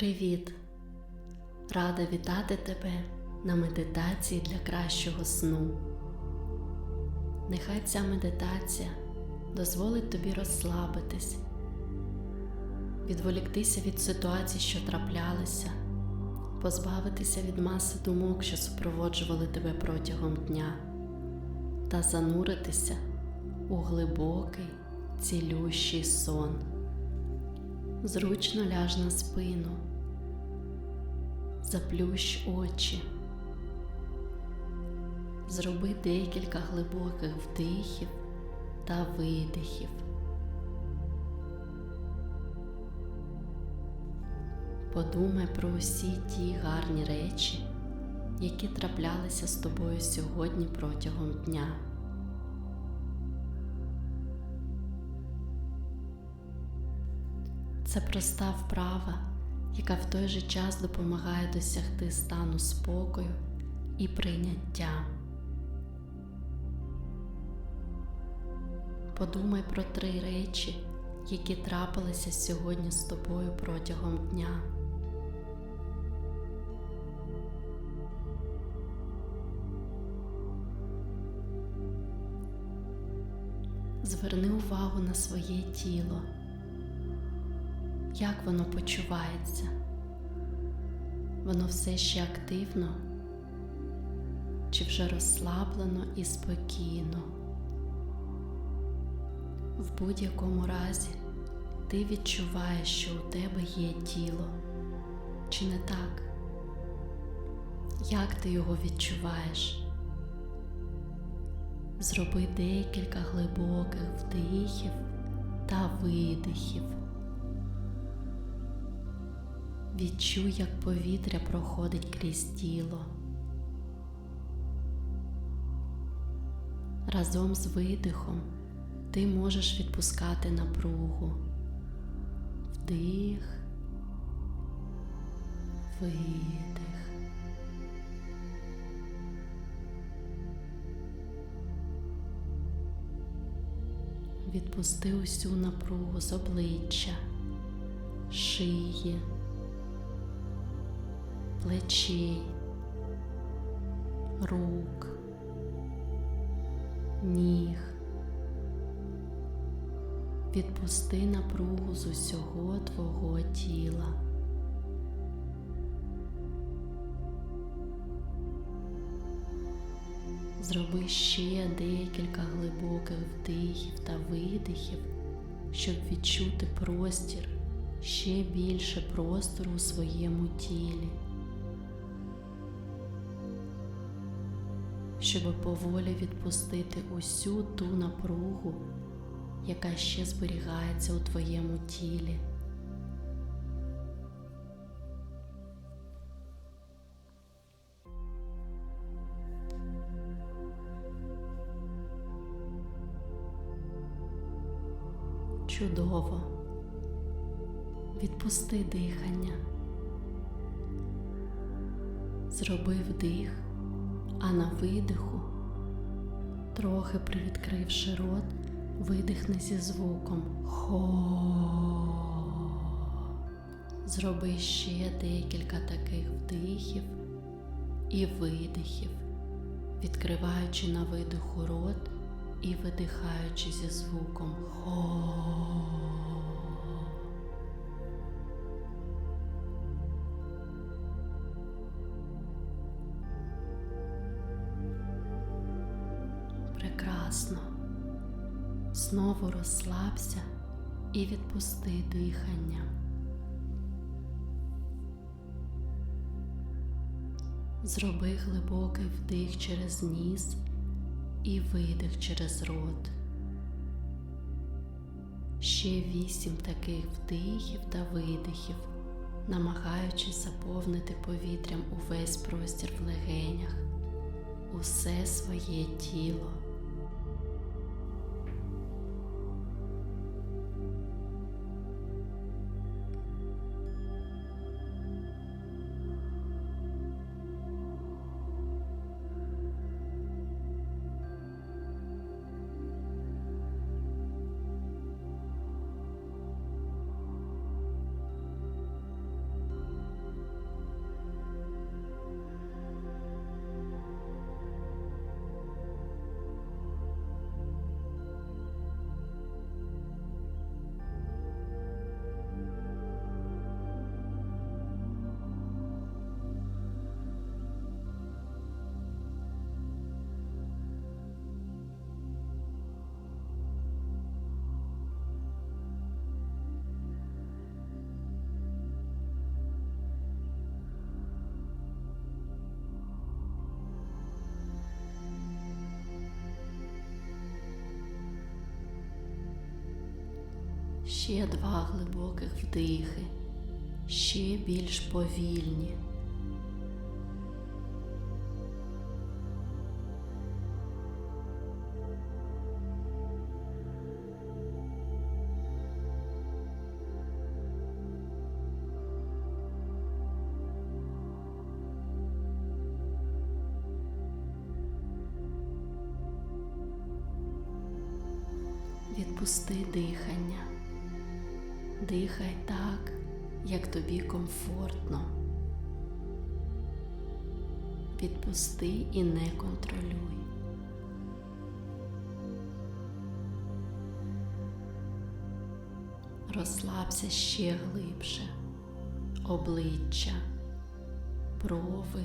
Привіт! Рада вітати тебе на медитації для кращого сну. Нехай ця медитація дозволить тобі розслабитись, відволіктися від ситуацій, що траплялися, позбавитися від маси думок, що супроводжували тебе протягом дня, та зануритися у глибокий, цілющий сон. Зручно ляж на спину, заплющ очі, зроби декілька глибоких вдихів та видихів. Подумай про усі ті гарні речі, які траплялися з тобою сьогодні протягом дня. Це проста вправа, яка в той же час допомагає досягти стану спокою і прийняття. Подумай про три речі, які трапилися сьогодні з тобою протягом дня. Зверни увагу на своє тіло як воно почувається? Воно все ще активно, чи вже розслаблено і спокійно? В будь-якому разі ти відчуваєш, що у тебе є тіло, чи не так? Як ти його відчуваєш? Зроби декілька глибоких вдихів та видихів. Відчуй, як повітря проходить крізь тіло. Разом з видихом ти можеш відпускати напругу. Вдих, видих. Відпусти усю напругу з обличчя, шиї плечей, рук, ніг. Відпусти напругу з усього твого тіла. Зроби ще декілька глибоких вдихів та видихів, щоб відчути простір, ще більше простору у своєму тілі. Щоб поволі відпустити усю ту напругу, яка ще зберігається у твоєму тілі. Чудово. Відпусти дихання. Зроби вдих а на видиху, трохи привідкривши рот, видихни зі звуком хо. Зроби ще декілька таких вдихів і видихів, відкриваючи на видиху рот і видихаючи зі звуком хо. Прекрасно. Знову розслабся і відпусти дихання. Зроби глибокий вдих через ніс і видих через рот. Ще вісім таких вдихів та видихів, намагаючись заповнити повітрям увесь простір в легенях, усе своє тіло. Ще два глибоких вдихи, ще більш повільні. Відпусти дихання. Дихай так, як тобі комфортно. Відпусти і не контролюй. Розслабся ще глибше, обличчя, брови,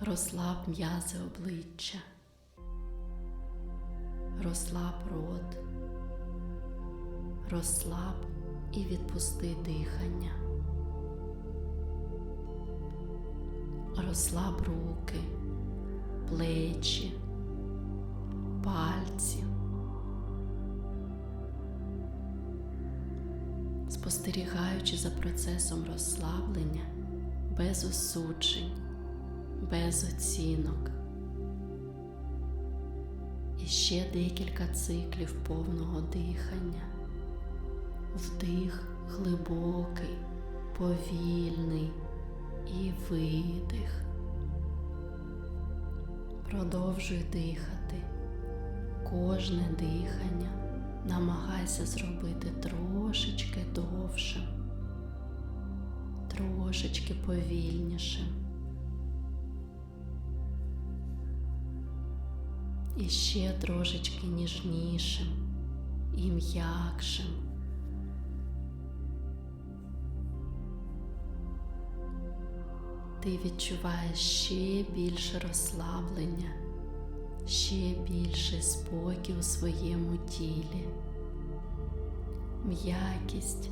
розслаб м'язи обличчя, розслаб рот, розслаб і відпусти дихання. Розслаб руки, плечі, пальці. Спостерігаючи за процесом розслаблення без осуджень, без оцінок. І ще декілька циклів повного дихання. Вдих глибокий, повільний і видих. Продовжуй дихати. Кожне дихання намагайся зробити трошечки довшим, трошечки повільнішим. І ще трошечки ніжнішим і м'якшим. Ти відчуваєш ще більше розслаблення, ще більший спокій у своєму тілі, м'якість,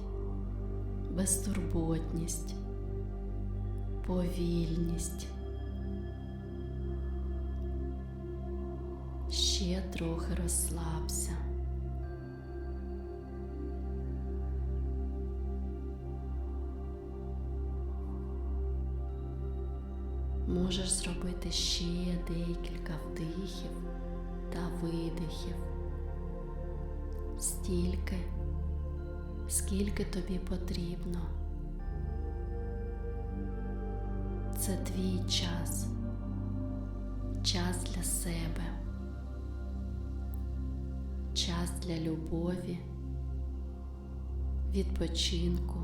безтурботність, повільність. Ще трохи розслабся. Можеш зробити ще декілька вдихів та видихів. Стільки, скільки тобі потрібно. Це твій час, час для себе, час для любові, відпочинку,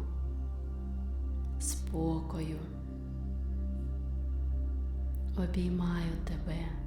спокою. Обіймаю тебе.